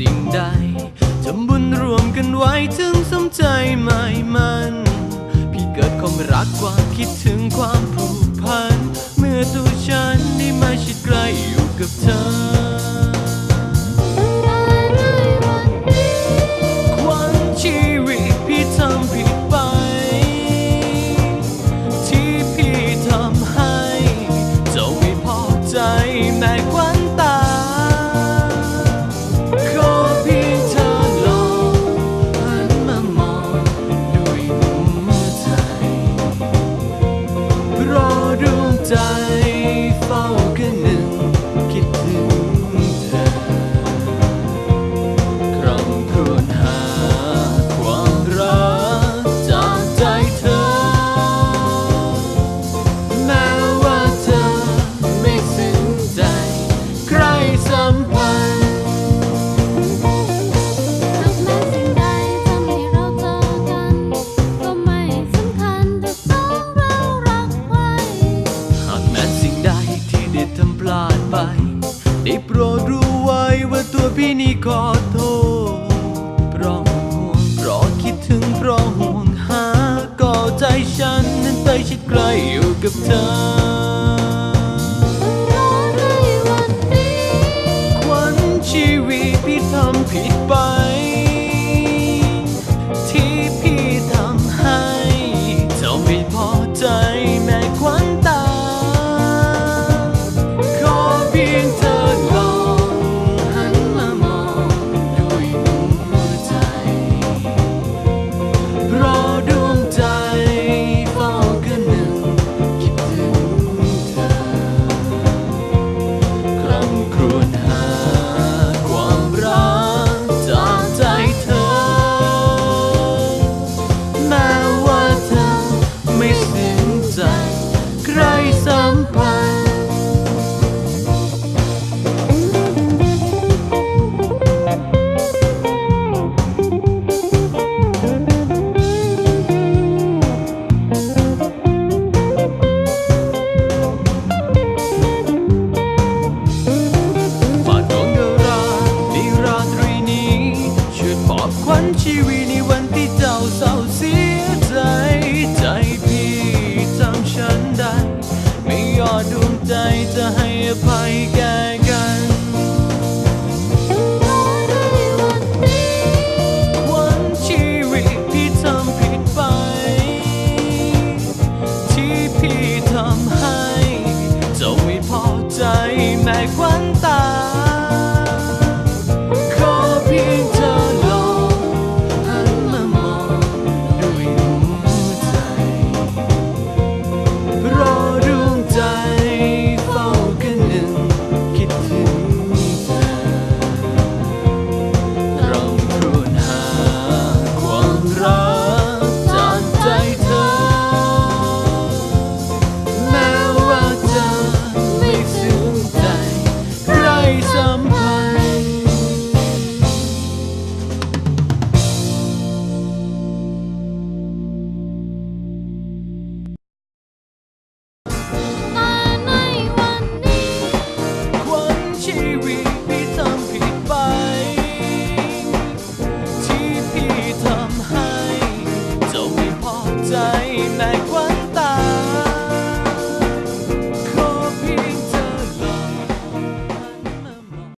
สิ่งใดทำบุญรวมกันไว้ถึงสมใจไม่มัน พี่เกิดความรักความคิดถึงความผู ล้ชิดใกล้อยู่กับเธอวันชีวิตพี่ทำผิดไป ใจจะให้อภัยแก ใจในกว่า